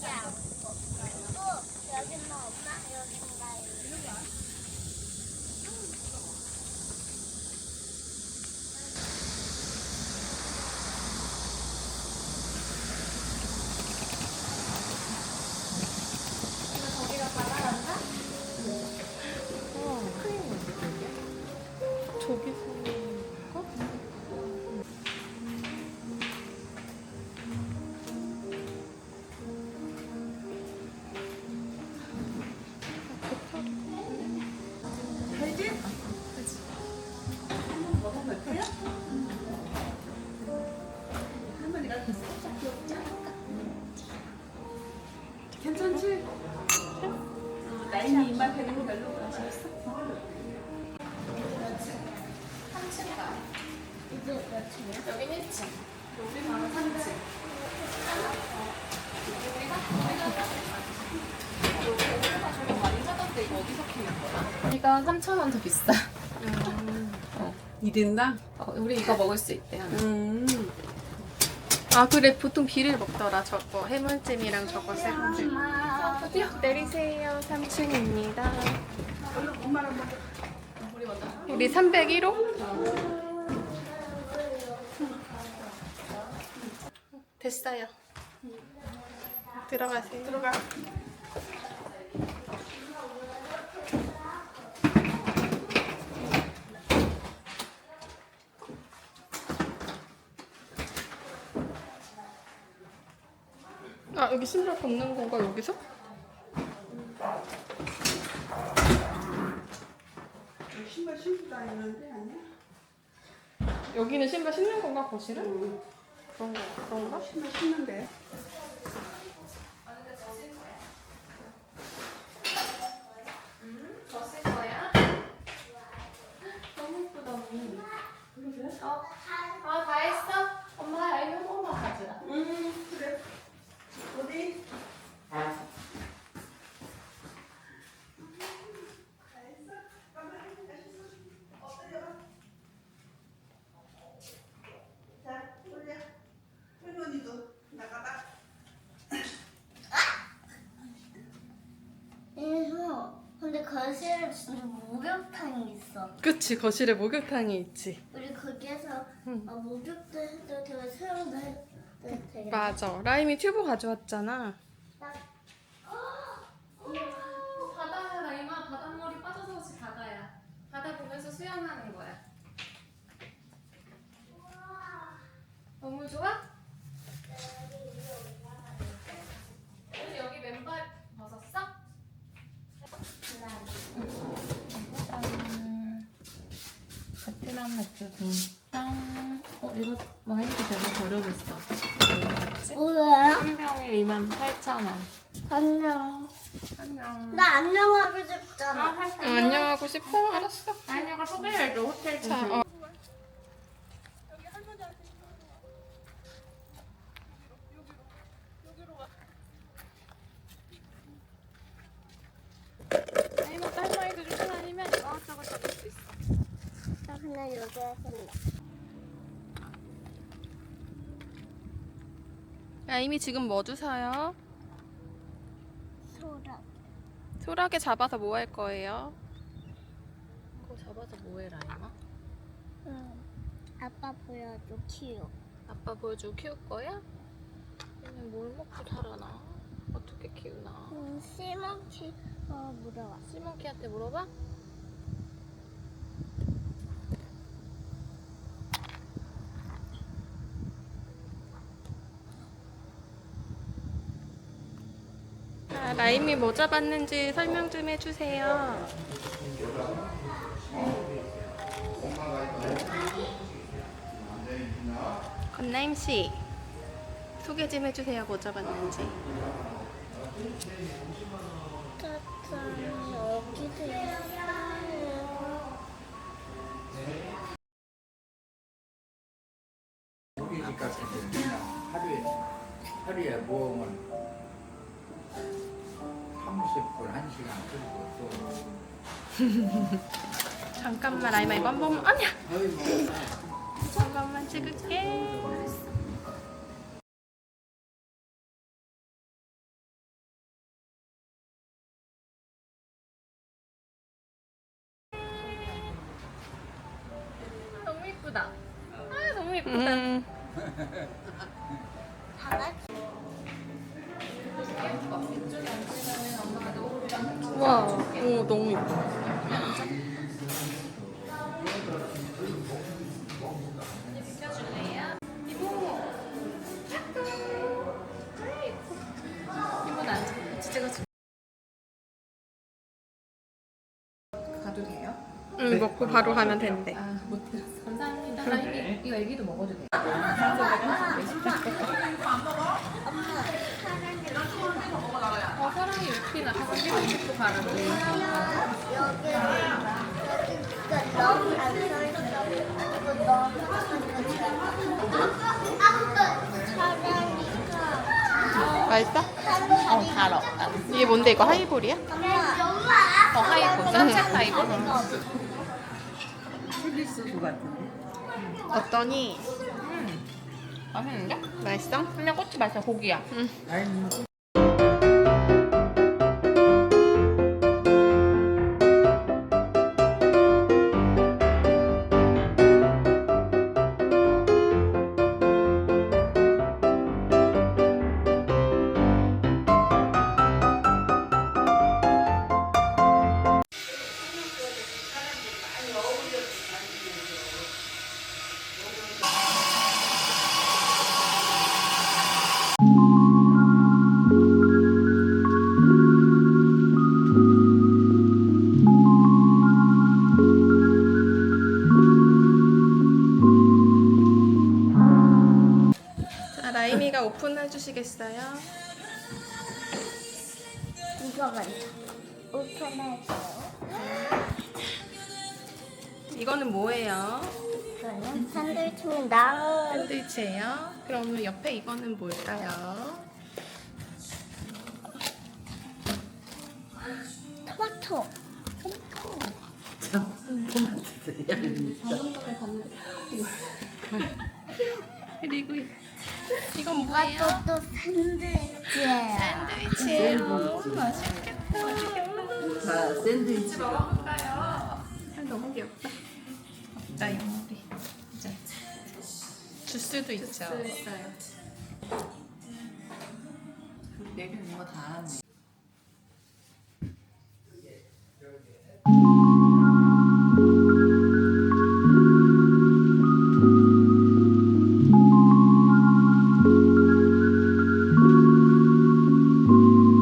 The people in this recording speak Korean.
또 여기는 엄마 여기는 나 저기서 라인이 이마 되는 거 별로 아시겠어? 3층 가. 이제 몇 층이야? 여긴 1층. 우리 방은 3층. 많이 사던데 이거 어디서 키는 거야? 이건 3,000원 더 비싸. 어. 2인당? 어, 우리 이거 먹을 수 있대. 하나. 음. 아 그래 보통 비를 먹더라 저거 해물찜이랑 저거. 어디요? 내리세요. 3층입니다. 엄마랑 먹어. 우리 301호? 됐어요. 들어가세요. 들어가. 여기 신발 벗는 건가 여기서? 신발 신고 다니는데 아니야? 여기는 신발 신는 건가 거실은? 그런 거 그런가? 신발 신는데. 벗을 거야? 너무 예쁘다 언니. 어? 아, 다 했어? 엄마 이거 한 번만 가져라. 음, 그래. 어디? 자, 올려. 할머니도 나가봐. 그래서 근데 거실에 목욕탕이 있어. 그치 거실에 목욕탕이 있지. 우리 거기에서 응. 어, 목욕도 해도 되고 수영도 해도 되게. 맞아. 라임이 튜브 가져왔잖아. 어, 바다야 라임아 바닷물이 빠져서 지 바다야. 바다 보면서 수영하는 거야. 너무 좋아? 오늘 여기 맨발 벗었어? 베트남 맥주 짠. 어 이거 와인도 되게 저렴했어. 뭐야? 한 병에 28,000원. 안녕. 안녕. 나 안녕하고 싶잖아. 안녕하고 싶어? 알았어. 아니가 소개해줘 호텔 자, 어. 아니면 딸마이도 주신 아니면 이것저것 적을 수 있어. 나 그냥 여기 할래. 야, 이미 지금 뭐 주사요? 소라. 소라게 잡아서 뭐 할 거예요? 그거 잡아서 뭐 해, 라임아? 응. 아빠 보여줘 키워. 아빠 보여주고 키울 거야? 얘는 뭘 먹고 자라나? 어떻게 키우나? 응, 씨먹키 어 물어와. 시몬키한테 물어봐? 아, 라임이 뭐 잡았는지 설명 좀 해주세요. 건나임 씨 소개 좀 해주세요. 뭐 잡았는지. 짜잔 여기도 있어요. 30분, 1시간 끌고 또. 잠깐만, 아이마 이거 한 아니야! 뭐 잠깐만 찍을게. 너무 이쁘다. 아, 너무 이쁘다. 음. 와, 오 너무 예뻐. 가도 돼요? 응, 먹고 바로 가면 된대. 아, 못 들었어. 감사합니다. 나 이거, 애기도 먹어도 돼. 어, 너무. 그리고 너무 사랑이가 맛있어? 어, 달어. 이게 뭔데 이거 하이볼이야? 엄마. 어, 하이볼. 선셋 하이볼. 같은데. 어떠니? 맛있는데? 맛있어? 그냥 꼬치 맛이야, 고기야. 아니 자, 라임이가 오픈해 주시겠어요? 이거 먼저 오픈할게요. 이거는 뭐예요? 이거는 샌드위치입니다. 샌드위치예요. 그러면 옆에 이거는 뭘까요? 토마토. 그리고 이- 이건 뭐예요? 이것도 샌드위치예요. 샌드위치예요. 맛있겠다. 자 샌드위치. 먹어볼까요? 아, 너무 귀엽다. 자, 이 머리. 이제 주스도 있죠. 있어요. 내리는 거다 하네.